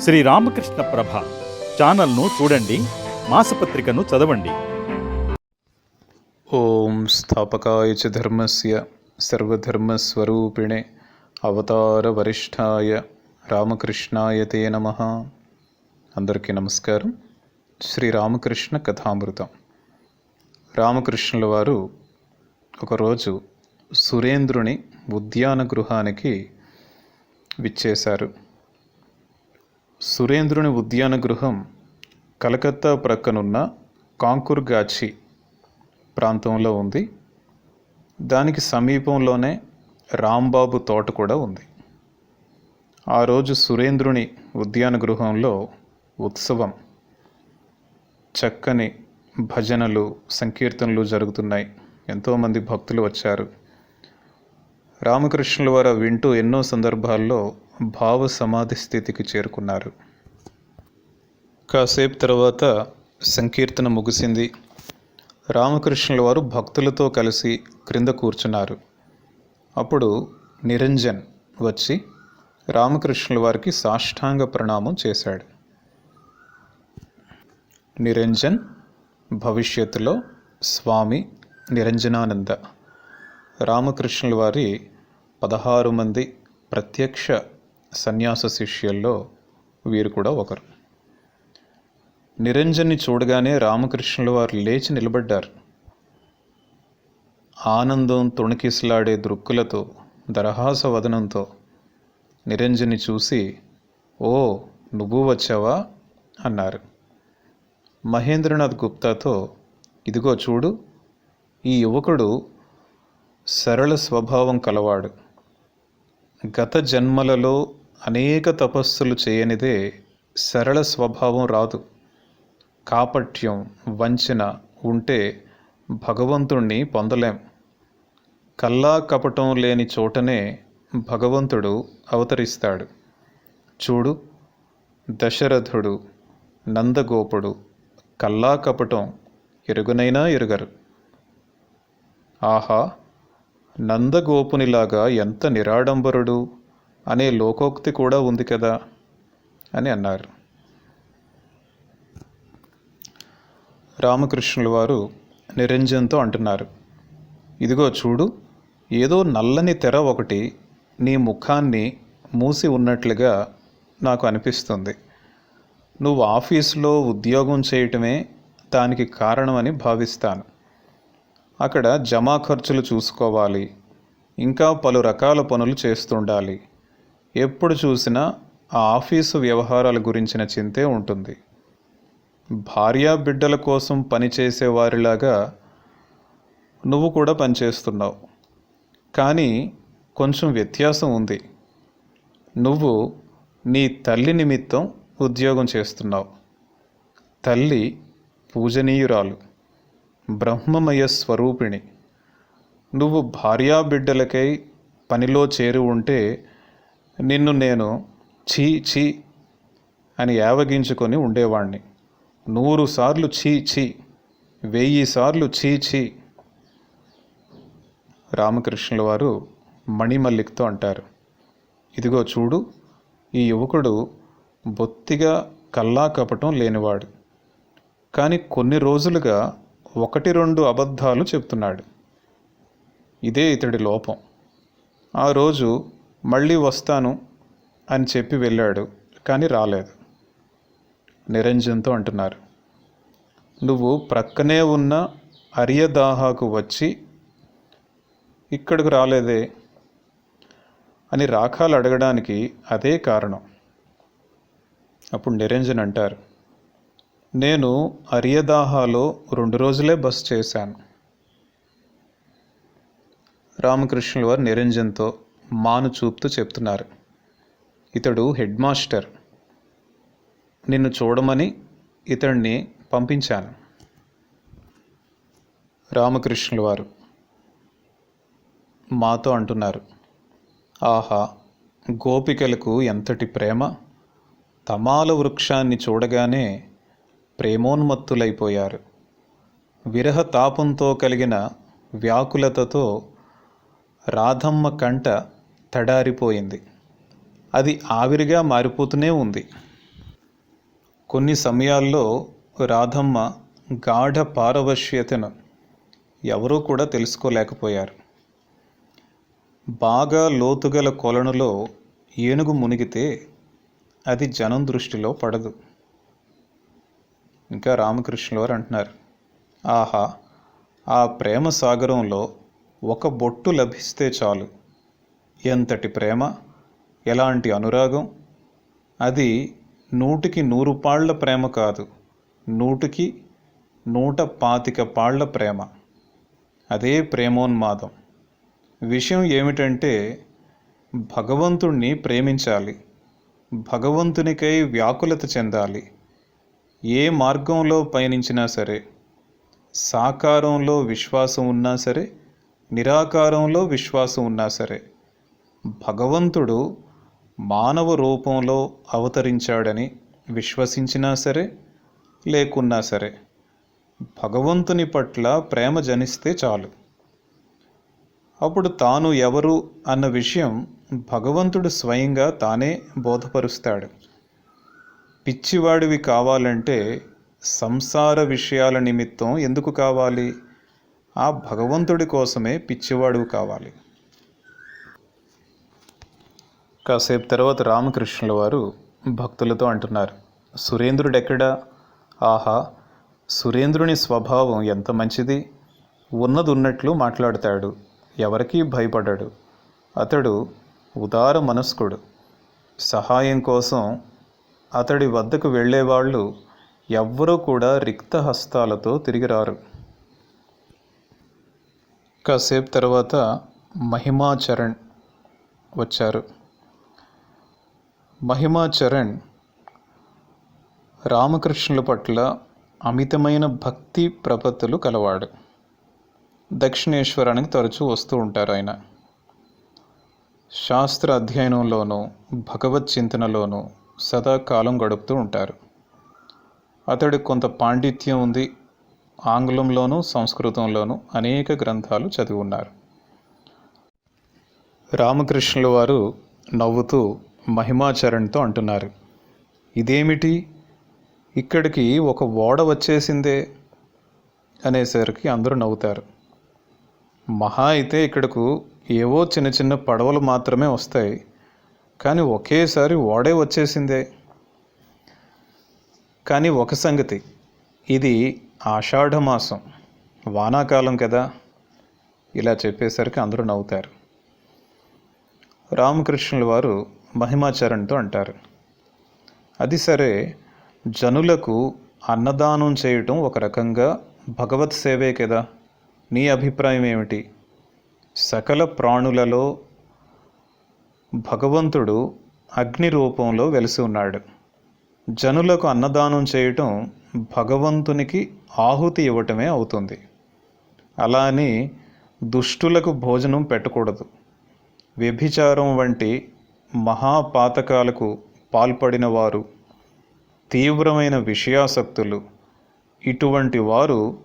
శ్రీ రామకృష్ణ ప్రభ ఛానల్ను చూడండి మాసపత్రికను చదవండి. ఓం స్థాపకాయ చ ధర్మస్య సర్వధర్మస్వరూపిణే అవతార వరిష్ఠాయ రామకృష్ణాయ తే నమ. అందరికీ నమస్కారం. శ్రీ రామకృష్ణ కథామృతం. రామకృష్ణుల వారు ఒకరోజు సురేంద్రుని ఉద్యాన గృహానికి విచ్చేశారు. సురేంద్రుని ఉద్యాన గృహం కలకత్తా ప్రక్కనున్న కాంకుర్గాచి ప్రాంతంలో ఉంది. దానికి సమీపంలోనే రాంబాబు తోట కూడా ఉంది. ఆ రోజు సురేంద్రుని ఉద్యాన గృహంలో ఉత్సవం. చక్కని భజనలు సంకీర్తనలు జరుగుతున్నాయి. ఎంతోమంది భక్తులు వచ్చారు. రామకృష్ణుల వారు వింటూ ఎన్నో సందర్భాల్లో భావ సమాధి స్థితికి చేరుకున్నారు. కాసేపు తర్వాత సంకీర్తన ముగిసింది. రామకృష్ణుల వారు భక్తులతో కలిసి క్రింద కూర్చున్నారు. అప్పుడు నిరంజన్ వచ్చి రామకృష్ణుల వారికి సాష్టాంగ ప్రణామం చేశాడు. నిరంజన్ భవిష్యత్తులో స్వామి నిరంజనానంద. రామకృష్ణుల వారి పదహారు మంది ప్రత్యక్ష సన్యాస శిష్యుల్లో వీరు కూడా ఒకరు. నిరంజన్ని చూడగానే రామకృష్ణుల వారు లేచి నిలబడ్డారు. ఆనందం తొణికిసలాడే దృక్కులతో దరహాస వదనంతో నిరంజని చూసి ఓ నువ్వు వచ్చావా? అన్నారు. మహేంద్రనాథ్ గుప్తాతో ఇదిగో చూడు ఈ యువకుడు సరళ స్వభావం కలవాడు. గత జన్మలలో అనేక తపస్సులు చేయనిదే సరళ స్వభావం రాదు. కాపట్యం వంచన ఉంటే భగవంతుణ్ణి పొందలేం. కల్లా కపటం లేని చోటనే భగవంతుడు అవతరిస్తాడు. చూడు దశరథుడు నందగోపుడు కల్లా కపటం ఎరుగనైనా ఎరుగరు. ఆహా నందగోపునిలాగా ఎంత నిరాడంబరుడు! అనే లోకోక్తి కూడా ఉంది కదా అని అన్నారు. రామకృష్ణుల వారు నిరంజన్తో అంటున్నారు ఇదిగో చూడు ఏదో నల్లని తెర ఒకటి నీ ముఖాన్ని మూసి ఉన్నట్లుగా నాకు అనిపిస్తుంది. నువ్వు ఆఫీసులో ఉద్యోగం చేయటమే దానికి కారణమని భావిస్తాను. అక్కడ జమా ఖర్చులు చూసుకోవాలి. ఇంకా పలు రకాల పనులు చేస్తుండాలి. ఎప్పుడు చూసినా ఆ ఆఫీసు వ్యవహారాల గురించిన చింతే ఉంటుంది. భార్యా బిడ్డల కోసం పనిచేసే వారిలాగా నువ్వు కూడా పనిచేస్తున్నావు కానీ కొంచెం వ్యత్యాసం ఉంది. నువ్వు నీ తల్లి నిమిత్తం ఉద్యోగం చేస్తున్నావు. తల్లి పూజనీయురాలు బ్రహ్మమయ స్వరూపిణి. నువ్వు భార్యా బిడ్డలకై పనిలో చేరి ఉంటే నిన్ను నేను ఛీ ఛీ అని యావగించుకొని ఉండేవాణ్ణి. నూరు సార్లు ఛీ ఛీ వెయ్యి సార్లు ఛీ ఛీ. రామకృష్ణుల వారు మణిమల్లిక్తో అంటారు ఇదిగో చూడు ఈ యువకుడు బొత్తిగా కల్లా కపటం లేనివాడు. కానీ కొన్ని రోజులుగా ఒకటి రెండు అబద్ధాలు చెప్తున్నాడు. ఇదే ఇతడి లోపం. ఆ రోజు మళ్ళీ వస్తాను అని చెప్పి వెళ్ళాడు కానీ రాలేదు. నిరంజన్తో అంటున్నారు నువ్వు ప్రక్కనే ఉన్న అరియదాహాకు వచ్చి ఇక్కడికి రాలేదే అని రాఖాలు అడగడానికి అదే కారణం. అప్పుడు నిరంజన్ అంటారు నేను అరియదాహాలో రెండు రోజులే బస్ చేశాను. రామకృష్ణుల వారు నిరంజన్తో మాను చూపుతూ చెప్తున్నారు. ఇతడు హెడ్ మాస్టర్. నిన్ను చూడమని ఇతడిని పంపించాను. రామకృష్ణుల వారు మాతో అంటున్నారు. ఆహా గోపికలకు ఎంతటి ప్రేమ? తమాల వృక్షాన్ని చూడగానే ప్రేమోన్మత్తులైపోయారు. విరహ తాపంతో కలిగిన వ్యాకులతతో రాధమ్మ కంట తడారిపోయింది. అది ఆవిరిగా మారిపోతూనే ఉంది. కొన్ని సమయాల్లో రాధమ్మ గాఢ పారవశ్యతను ఎవరూ కూడా తెలుసుకోలేకపోయారు. బాగా లోతుగల కొలనులో ఏనుగు మునిగితే అది జనం దృష్టిలో పడదు. ఇంకా రామకృష్ణుల వారు అంటున్నారు ఆహా ఆ ప్రేమ సాగరంలో ఒక బొట్టు లభిస్తే చాలు. ఎంతటి ప్రేమ ఎలాంటి అనురాగం? అది నూటికి నూరు పాళ్ళ ప్రేమ కాదు నూటికి నూట పాతిక పాళ్ళ ప్రేమ. అదే ప్రేమోన్మాదం. విషయం ఏమిటంటే భగవంతుణ్ణి ప్రేమించాలి భగవంతునికై వ్యాకులత చెందాలి. ఏ మార్గంలో పయనించినా సరే సాకారంలో విశ్వాసం ఉన్నా సరే నిరాకారంలో విశ్వాసం ఉన్నా సరే భగవంతుడు మానవ రూపంలో అవతరించాడని విశ్వసించినా సరే లేకున్నా సరే భగవంతుని పట్ల ప్రేమ జనిస్తే చాలు. అప్పుడు తాను ఎవరు అన్న విషయం భగవంతుడు స్వయంగా తానే బోధపరుస్తాడు. పిచ్చివాడివి కావాలంటే సంసార విషయాల నిమిత్తం ఎందుకు కావాలి? ఆ భగవంతుడి కోసమే పిచ్చివాడు కావాలి. కాసేపు తర్వాత రామకృష్ణుల వారు భక్తులతో అంటున్నారు సురేంద్రుడెక్కడా ఆహా సురేంద్రుని స్వభావం ఎంత మంచిది? ఉన్నది ఉన్నట్లు మాట్లాడతాడు ఎవరికీ భయపడడు. అతడు ఉదార మనస్కుడు. సహాయం కోసం అతడి వద్దకు వెళ్ళేవాళ్ళు ఎవ్వరూ కూడా రిక్త హస్తాలతో తిరిగి రారు. కాసేపు తర్వాత మహిమాచరణ్ వచ్చారు. మహిమాచరణ్ రామకృష్ణుల పట్ల అమితమైన భక్తి ప్రపత్తులు కలవాడు. దక్షిణేశ్వరానికి తరచూ వస్తూ ఉంటారు ఆయన. శాస్త్ర అధ్యయనంలోనూ భగవత్ చింతనలోనూ సదా కాలం గడుపుతూ ఉంటారు. అతడు కొంత పాండిత్యం ఉంది. ఆంగ్లంలోనూ సంస్కృతంలోనూ అనేక గ్రంథాలు చదివి ఉన్నారు. రామకృష్ణుల వారు నవ్వుతూ మహిమాచరణ్తో అంటున్నారు. ఇదేమిటి? ఇక్కడికి ఒక ఓడ వచ్చేసిందే అనేసరికి అందరూ నవ్వుతారు. మహా అయితే ఇక్కడకు ఏవో చిన్న చిన్న పడవలు మాత్రమే వస్తాయి. కానీ ఒకేసారి ఓడే వచ్చేసిందే. కానీ ఒక సంగతి ఇది ఆషాఢమాసం వానాకాలం కదా? ఇలా చెప్పేసరికి అందరూ నవ్వుతారు. రామకృష్ణుల వారు మహిమాచరణ్తో అంటారు. అది సరే జనులకు అన్నదానం చేయటం ఒక రకంగా భగవత్ సేవే కదా? నీ అభిప్రాయం ఏమిటి? సకల ప్రాణులలో భగవంతుడు అగ్ని రూపంలో వెలిసి ఉన్నాడు. జనులకు అన్నదానం చేయటం భగవంతునికి ఆహుతి ఇవ్వటమే అవుతుంది. అలా అని దుష్టులకు భోజనం పెట్టకూడదు. వ్యభిచారం వంటి మహాపాతకాలకు పాల్పడిన వారు తీవ్రమైన విషయాసక్తులు. ఇటువంటి వారు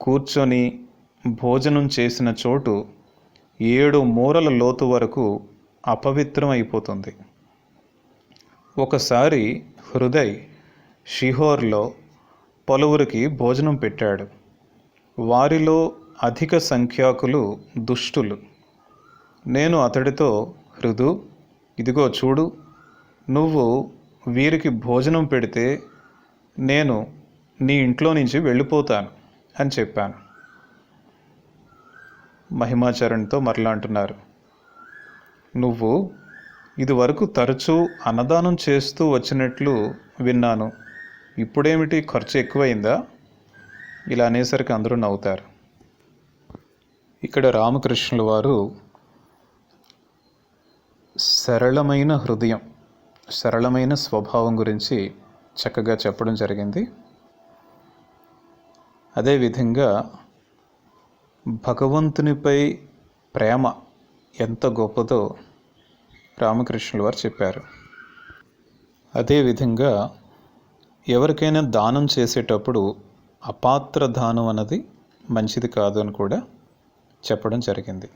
కూర్చొని భోజనం చేసిన చోటు ఏడు మూరల లోతు వరకు అపవిత్రం అయిపోతుంది ఒకసారి హృదయ్ షిహోర్లో పలువురికి భోజనం పెట్టాడు. వారిలో అధిక సంఖ్యాకులు దుష్టులు. నేను అతడితో హృదు ఇదిగో చూడు నువ్వు వీరికి భోజనం పెడితే నేను నీ ఇంట్లో నుంచి వెళ్ళిపోతాను అని చెప్పాను. మహిమాచరణ్తో మరలా అంటున్నారు. నువ్వు ఇదివరకు తరచూ అన్నదానం చేస్తూ వచ్చినట్లు విన్నాను. ఇప్పుడేమిటి? ఖర్చు ఎక్కువైందా? ఇలా అనేసరికి అందరూ నవ్వుతారు. ఇక్కడ రామకృష్ణుల వారు సరళమైన హృదయం సరళమైన స్వభావం గురించి చక్కగా చెప్పడం జరిగింది. అదేవిధంగా భగవంతునిపై ప్రేమ ఎంత గొప్పదో రామకృష్ణుల వారు చెప్పారు. అదేవిధంగా ఎవరికైనా దానం చేసేటప్పుడు అపాత్ర దానం అన్నది మంచిది కాదు అని కూడా చెప్పడం జరిగింది.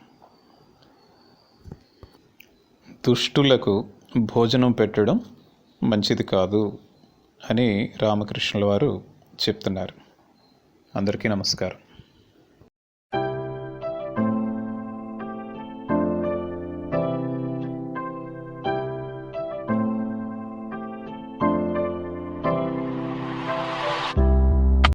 దుష్టులకు భోజనం పెట్టడం మంచిది కాదు అని రామకృష్ణుల వారు చెప్తున్నారు. అందరికీ నమస్కారం.